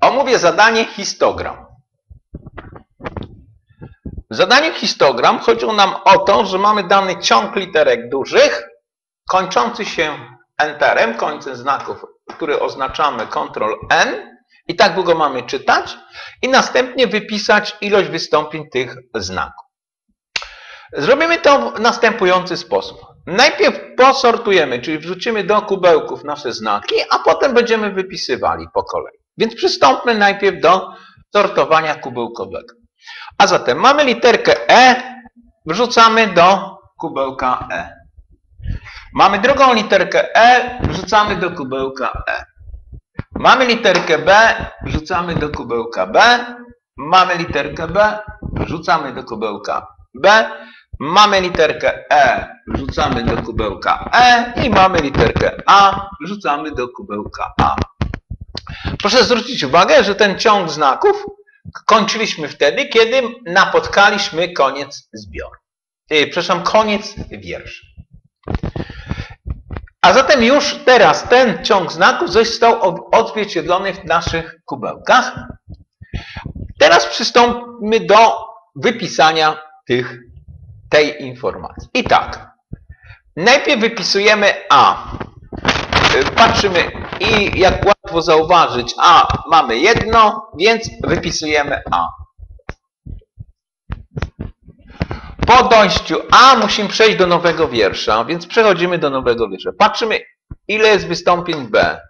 Omówię zadanie histogram. W zadaniu histogram chodziło nam o to, że mamy dany ciąg literek dużych, kończący się enterem, końcem znaków, który oznaczamy Ctrl N i tak długo mamy czytać i następnie wypisać ilość wystąpień tych znaków. Zrobimy to w następujący sposób. Najpierw posortujemy, czyli wrzucimy do kubełków nasze znaki, a potem będziemy wypisywali po kolei. Więc przystąpmy najpierw do sortowania kubełkowego. A zatem mamy literkę E, wrzucamy do kubełka E. Mamy drugą literkę E, wrzucamy do kubełka E. Mamy literkę B, wrzucamy do kubełka B. Mamy literkę B, wrzucamy do kubełka B. Mamy literkę E, wrzucamy do kubełka E i mamy literkę A, wrzucamy do kubełka A. Proszę zwrócić uwagę, że ten ciąg znaków kończyliśmy wtedy, kiedy napotkaliśmy koniec zbioru. Yy, przepraszam, koniec wierszy. A zatem już teraz ten ciąg znaków został odzwierciedlony w naszych kubełkach. Teraz przystąpmy do wypisania tych, tej informacji. I tak, najpierw wypisujemy A. Patrzymy i jak łatwo zauważyć, A mamy jedno, więc wypisujemy A. Po dojściu A musimy przejść do nowego wiersza, więc przechodzimy do nowego wiersza. Patrzymy, ile jest wystąpień B.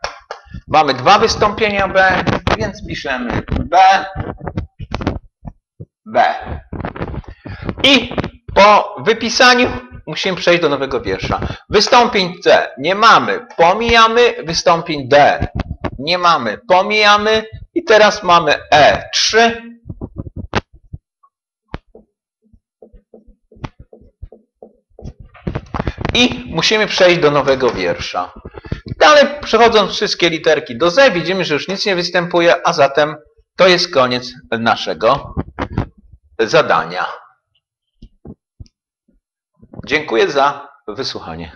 Mamy dwa wystąpienia B, więc piszemy B, B. I po wypisaniu musimy przejść do nowego wiersza. Wystąpień C nie mamy, pomijamy. Wystąpień D nie mamy, pomijamy. I teraz mamy E3. I musimy przejść do nowego wiersza. Dalej przechodząc wszystkie literki do Z widzimy, że już nic nie występuje, a zatem to jest koniec naszego zadania. Dziękuję za wysłuchanie.